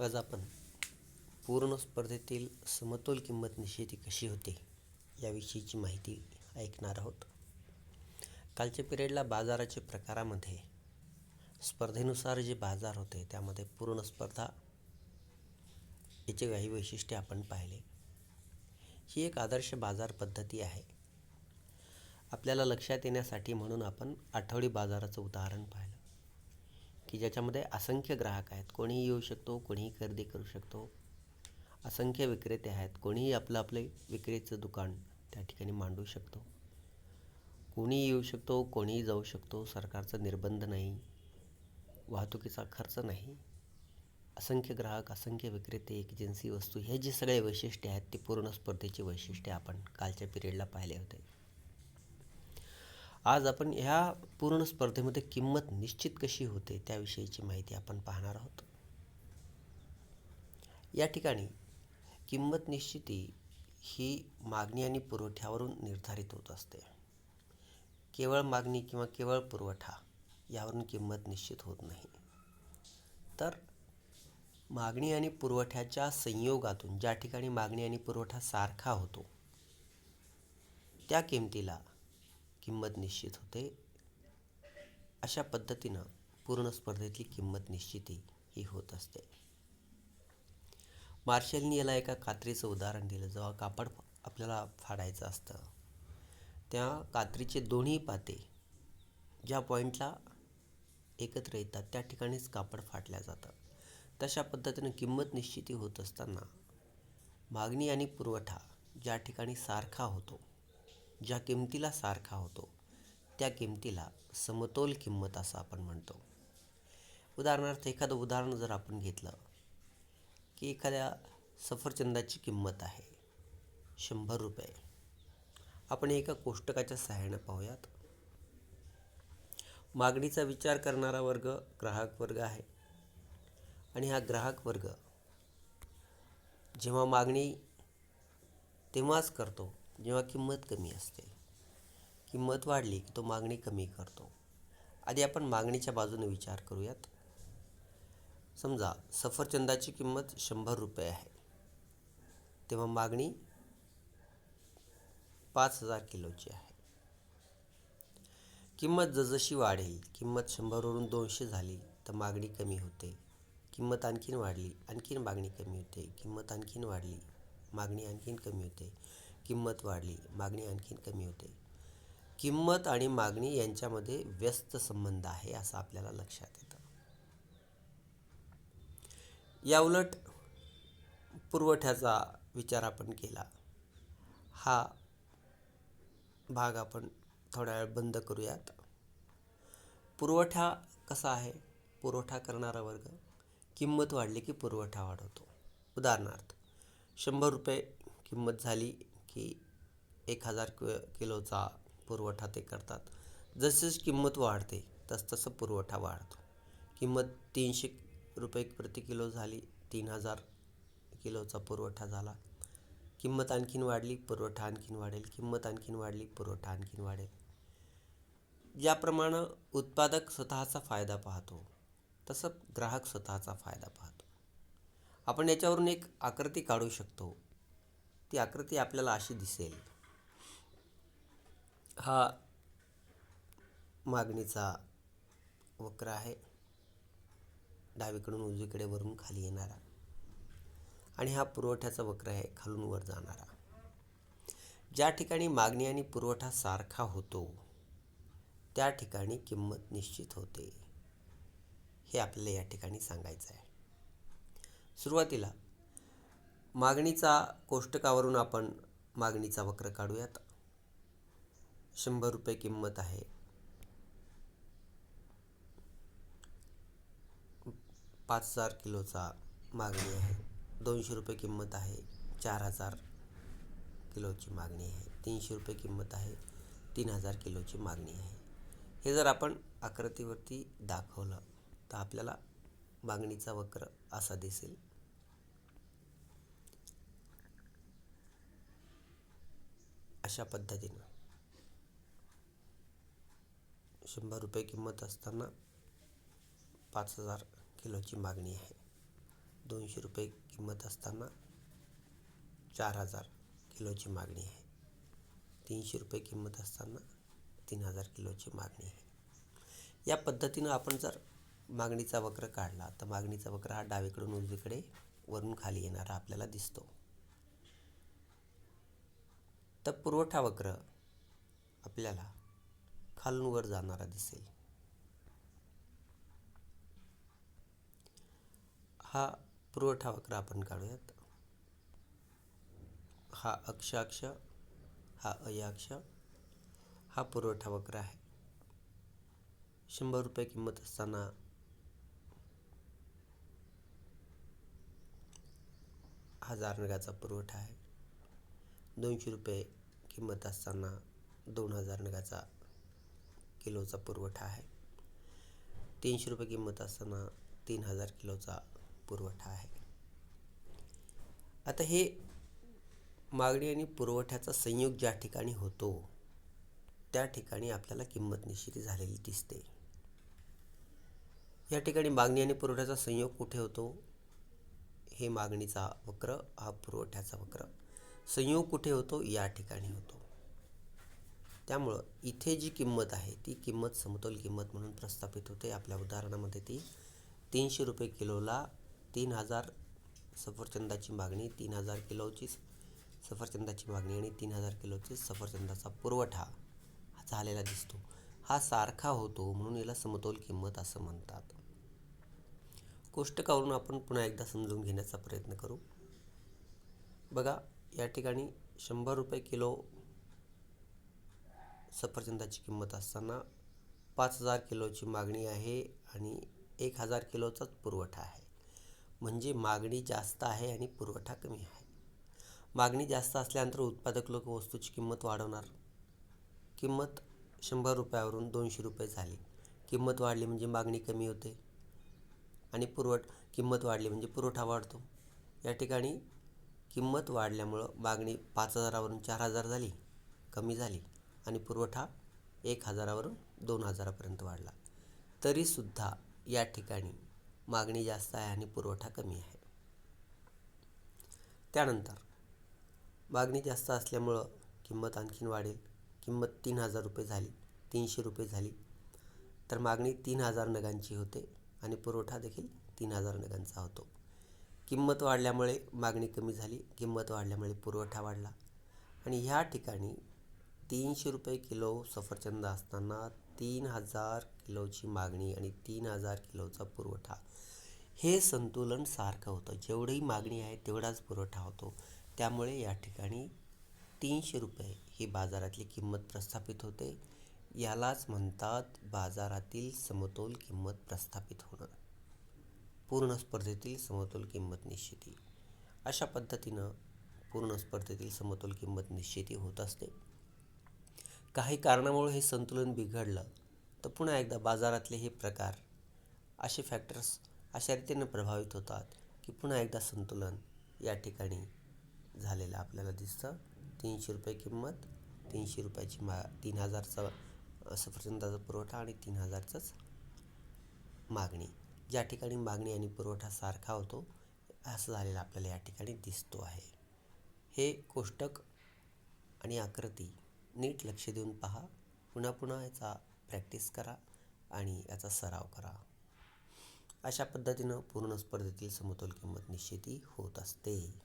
आज आपण पूर्ण स्पर्धेतील समतोल किंमत निश्चिती कशी होते याविषयीची माहिती ऐकणार आहोत. कालच्या पिरियडला बाजाराच्या प्रकारामध्ये स्पर्धेनुसार जे बाजार होते त्यामध्ये पूर्ण स्पर्धा याचे काही वैशिष्ट्ये आपण पाहिले. ही एक आदर्श बाजार पद्धती आहे. आपल्याला लक्षात येण्यासाठी म्हणून आपण आठवडी बाजाराचं उदाहरण पाहिलं. की ज्याच्यामध्ये असंख्य ग्राहक आहेत कोणीही येऊ शकतो कोणीही खरेदी करू शकतो. असंख्य विक्रेते आहेत कोणीही आपलं आपले विक्रीचं दुकान त्या ठिकाणी मांडू शकतो. कोणीही येऊ शकतो कोणीही जाऊ शकतो सरकारचा निर्बंध नाही वाहतुकीचा खर्च नाही. असंख्य ग्राहक असंख्य विक्रेते एजन्सी वस्तू हे जे सगळे वैशिष्ट्ये आहेत ते पूर्ण स्पर्धेची वैशिष्ट्ये आपण कालच्या पिरियडला पाहिले होते. आज आपण ह्या पूर्ण स्पर्धेमध्ये किंमत निश्चित कशी होते त्याविषयीची माहिती आपण पाहणार आहोत. या ठिकाणी किंमत निश्चिती ही मागणी आणि पुरवठ्यावरून निर्धारित होत असते. केवळ मागणी किंवा केवळ पुरवठा यावरून किंमत निश्चित होत नाही. तर मागणी आणि पुरवठ्याच्या संयोगातून ज्या ठिकाणी मागणी आणि पुरवठा सारखा होतो त्या किमतीला किंमत निश्चित होते. अशा पद्धतीनं पूर्ण स्पर्धेतली किंमत निश्चिती ही होत असते. मार्शलनी याला एका कात्रीचं उदाहरण दिलं जेव्हा कापड आपल्याला फाडायचं असतं. त्या कात्रीचे दोन्ही पाते ज्या पॉईंटला एकत्र येतात त्या ठिकाणीच कापड फाटल्या जातं. तशा पद्धतीनं किंमत निश्चिती होत असताना मागणी आणि पुरवठा ज्या ठिकाणी सारखा होतो ज्या किमतीला सारखा होतो त्या किमतीला समतोल किंमत असं आपण म्हणतो. उदाहरणार्थ एखादं उदाहरण जर आपण घेतलं की एखाद्या सफरचंदाची किंमत आहे शंभर रुपये. आपण एका कोष्टकाच्या सहाय्यानं पाहूयात. मागणीचा विचार करणारा वर्ग ग्राहक वर्ग आहे. आणि हा ग्राहक वर्ग जेव्हा मागणी तेव्हाच करतो जेव्हा किंमत कमी असते किंमत वाढली की तो मागणी कमी करतो. आधी आपण मागणीच्या बाजूने विचार करूयात. समजा सफरचंदाची किंमत शंभर रुपये आहे. तेव्हा मागणी पाच हजार किलोची आहे. किंमत जसजशी वाढेल किंमत शंभरवरून दोनशे झाली तर मागणी कमी होते. किंमत आणखीन वाढली आणखीन मागणी कमी होते. किंमत आणखीन वाढली मागणी आणखीन कमी होते. किंमत वाढली मागणी आणखीन कमी होते. किंमत आणि मागणी यांच्यामध्ये व्यस्त संबंध आहे असं आपल्याला लक्षात येतं. याउलट पुरवठ्याचा विचार आपण केला. हा भाग आपण थोड्या वेळ बंद करूयात. पुरवठा कसा आहे? पुरवठा करणारा वर्ग. किंमत वाढली की पुरवठा वाढवतो. उदाहरणार्थ शंभर रुपये किंमत झाली की एक हजार कि किलोचा पुरवठा ते करतात. जसं किंमत वाढते तसतसं पुरवठा वाढतो. किंमत तीनशे रुपये प्रति किलो झाली तीन हजार किलोचा पुरवठा झाला. किंमत आणखीन वाढली पुरवठा आणखीन वाढेल. किंमत आणखीन वाढली पुरवठा आणखीन वाढेल. ज्याप्रमाणे उत्पादक स्वतःचा फायदा पाहतो तसं ग्राहक स्वतःचा फायदा पाहतो. आपण याच्यावरून एक आकृती काढू शकतो. ती आकृती आपल्याला अशी दिसेल. हा मागणीचा वक्र आहे. डावीकडून उजवीकडे वरून खाली येणारा आणि हा पुरवठ्याचा वक्र आहे खालून वर जाणारा. ज्या ठिकाणी मागणी आणि पुरवठा सारखा होतो त्या ठिकाणी किंमत निश्चित होते. हे आपल्याला या ठिकाणी सांगायचं आहे सुरुवातीला मागणीचा कोष्टकावरून आपण मागणीचा वक्र काढूयात. शंभर रुपये किंमत आहे. पाच हजार किलोचा मागणी आहे. दोनशे रुपये किंमत आहे. चार हजार किलोची मागणी आहे. तीनशे रुपये किंमत आहे. तीन हजार किलोची मागणी आहे. हे जर आपण आकृतीवरती दाखवलं तर आपल्याला मागणीचा वक्र असा दिसेल. अशा पद्धतीनं? शंभर रुपये किंमत असताना पाच हजार किलोची मागणी आहे. दोनशे रुपये किंमत असताना चार हजार किलोची मागणी आहे. तीनशे रुपये किंमत असताना तीन हजार किलोची मागणी आहे. या पद्धतीनं आपण जर मागणीचा वक्र काढला तर मागणीचा वक्र हा डावीकडून उजवीकडे वरून खाली येणारा आपल्याला दिसतो. तर पुरवठा वक्र आपल्याला खालून वर जाणारा दिसेल. हा पुरवठा वक्र आपण काढूयात. हा अक्षाक्ष हा अय अक्ष हा पुरवठा वक्र आहे. शंभर रुपये किंमत असताना हजार नगाचा पुरवठा आहे. दोनशे रुपये किंमत असताना दोन हजार नगाचा किलोचा पुरवठा आहे. तीनशे रुपये किंमत असताना तीन हजार किलोचा पुरवठा आहे. आता हे मागणी आणि पुरवठ्याचा संयोग ज्या ठिकाणी होतो त्या ठिकाणी आपल्याला किंमत निश्चित झालेली दिसते. या ठिकाणी मागणी आणि पुरवठ्याचा संयोग कुठे होतो? हे मागणीचा वक्र हा पुरवठ्याचा वक्र. संयोग कुठे होतो? या ठिकाणी होतो. त्यामुळं इथे जी किंमत आहे ती किंमत समतोल किंमत म्हणून प्रस्थापित होते. आपल्या उदाहरणामध्ये ती तीनशे रुपये किलोला तीन हजार सफरचंदाची मागणी तीन हजार किलोची सफरचंदाची मागणी आणि तीन हजार किलोची सफरचंदाचा पुरवठा झालेला दिसतो. हा सारखा होतो म्हणून याला समतोल किंमत असं म्हणतात. कोष्टकावरून आपण पुन्हा एकदा समजून घेण्याचा प्रयत्न करू. बघा या ठिकाणी शंभर रुपये किलो सफरचंदाची किंमत असताना पाच हजार किलोची मागणी आहे आणि एक हजार किलोचाच पुरवठा आहे. म्हणजे मागणी जास्त आहे आणि पुरवठा कमी आहे. मागणी जास्त असल्यानंतर उत्पादक लोक वस्तूची किंमत वाढवणार. किंमत शंभर रुपयावरून दोनशे रुपये झाली. किंमत वाढली म्हणजे मागणी कमी होते. आणि पुरवठ किंमत वाढली म्हणजे पुरवठा वाढतो. या ठिकाणी किंमत वाढल्यामुळं मागणी पाच हजारावरून चार हजार झाली कमी झाली आणि पुरवठा एक हजारावरून दोन हजारापर्यंत वाढला. तरीसुद्धा या ठिकाणी मागणी जास्त आहे आणि पुरवठा कमी आहे. त्यानंतर मागणी जास्त असल्यामुळं किंमत आणखीन वाढेल. किंमत तीन हजार रुपये झाली तीनशे रुपये झाली. तर मागणी तीन हजार नगांची होते आणि पुरवठा देखील तीन हजार नगांचा होतो. किंमत वाढल्यामुळे मागणी कमी झाली किंमत वाढल्यामुळे पुरवठा वाढला. आणि ह्या ठिकाणी तीनशे रुपये किलो सफरचंद असताना तीन हजार किलोची मागणी आणि तीन हजार किलोचा पुरवठा. हे संतुलन सारखं होतं. जेवढी मागणी आहे तेवढाच पुरवठा होतो. त्यामुळे या ठिकाणी तीनशे रुपये ही बाजारातली किंमत प्रस्थापित होते. यालाच म्हणतात बाजारातील समतोल किंमत प्रस्थापित होणं. पूर्ण स्पर्धेतील समतोल किंमत निश्चिती. अशा पद्धतीनं पूर्ण स्पर्धेतील समतोल किंमत निश्चिती होत असते. काही कारणामुळे हे संतुलन बिघडलं तर पुन्हा एकदा बाजारातले हे प्रकार असे फॅक्टर्स अशा रीतीनं प्रभावित होतात की पुन्हा एकदा संतुलन या ठिकाणी झालेलं आपल्याला दिसतं. तीनशे रुपये किंमत तीनशे रुपयाची मा तीन हजारचा सफरचंदाचा पुरवठा आणि तीन हजारचाच मागणी. ज्या ठिकाणी मागणी आणि पुरवठा सारखा होतो असं झालेलं आपल्याला या ठिकाणी दिसतो आहे. हे कोष्टक आणि आकृती नीट लक्ष देऊन पहा. पुन्हा पुन्हा याचा प्रॅक्टिस करा आणि याचा सराव करा. अशा पद्धतीनं पूर्ण स्पर्धेतील समतोल किंमत निश्चिती होत असते.